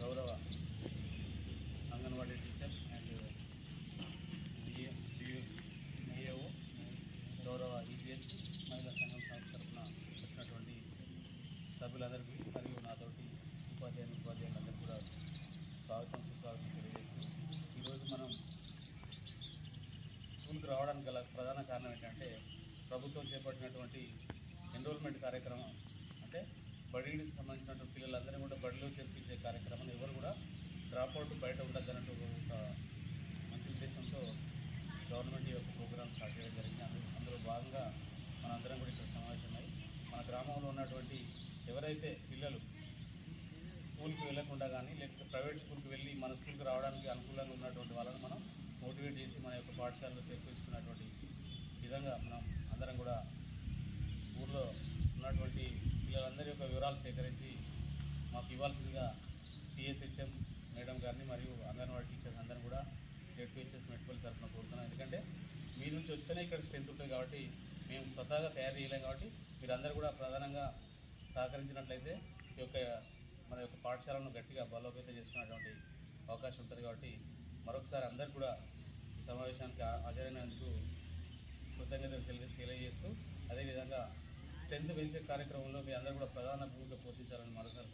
గౌరవ anganwadi teacher and DAO గౌరవ EPS మహిళా సంఘం సంస్థ తరఫున వచ్చినటువంటి సభ్యులందరికీ మరియు నాతోటి ఉపాధ్యాయులు ఉపాధ్యాయులందరికీ కూడా స్వాగతం సుస్వాగతం తెలియజేస్తూ ఈరోజు మనం స్కూల్కి రావడానికి గల ప్రధాన కారణం ఏంటంటే ప్రభుత్వం చేపట్టినటువంటి ఎన్రోల్మెంట్ కార్యక్రమం అంటే బడికి సంబంధించినటువంటి పిల్లలందరినీ కూడా బడిలో చేర్పించే కార్యక్రమం ఎవరు కూడా డ్రాప్ అవుట్ బయట ఉండద్దన్నట్టు ఒక మంచి ఉద్దేశంతో గవర్నమెంట్ యొక్క ప్రోగ్రామ్ స్టార్ట్ చేయడం జరిగింది. అందులో భాగంగా మనందరం కూడా ఇక్కడ సమావేశమై మన గ్రామంలో ఉన్నటువంటి ఎవరైతే పిల్లలు స్కూల్కి వెళ్ళకుండా కానీ లేకపోతే ప్రైవేట్ స్కూల్కి వెళ్ళి మన స్కూల్కి రావడానికి అనుకూలంగా ఉన్నటువంటి వాళ్ళని మనం మోటివేట్ చేసి మన యొక్క పాఠశాలలో చేర్పించుకున్నటువంటి విధంగా మనం అందరం కూడా ఊర్లో వివరాలు సేకరించి మాకు ఇవ్వాల్సిందిగా టీఎస్హెచ్ఎం మేడం గారిని మరియు అంగన్వాడీ టీచర్స్ అందరినీ కూడా జెడ్పీహెచ్ఎస్ మెట్పల్ తరఫున కోరుతున్నాం. ఎందుకంటే మీ నుంచి వస్తేనే ఇక్కడ స్ట్రెంత్ ఉంటుంది కాబట్టి మేము స్వతహాగా తయారు చేయలేం కాబట్టి మీరందరూ కూడా ప్రధానంగా సహకరించినట్లయితే ఈ యొక్క మన యొక్క పాఠశాలను గట్టిగా బలోపేతం చేసుకునేటువంటి అవకాశం ఉంటుంది కాబట్టి మరొకసారి అందరు కూడా ఈ సమావేశానికి హాజరైనందుకు కృతజ్ఞతలు తెలియజేస్తూ అదేవిధంగా స్ట్రెంత్ పెంచే కార్యక్రమంలో మీ అందరూ కూడా ప్రధాన భూమిక పోషించాలని మరోసారి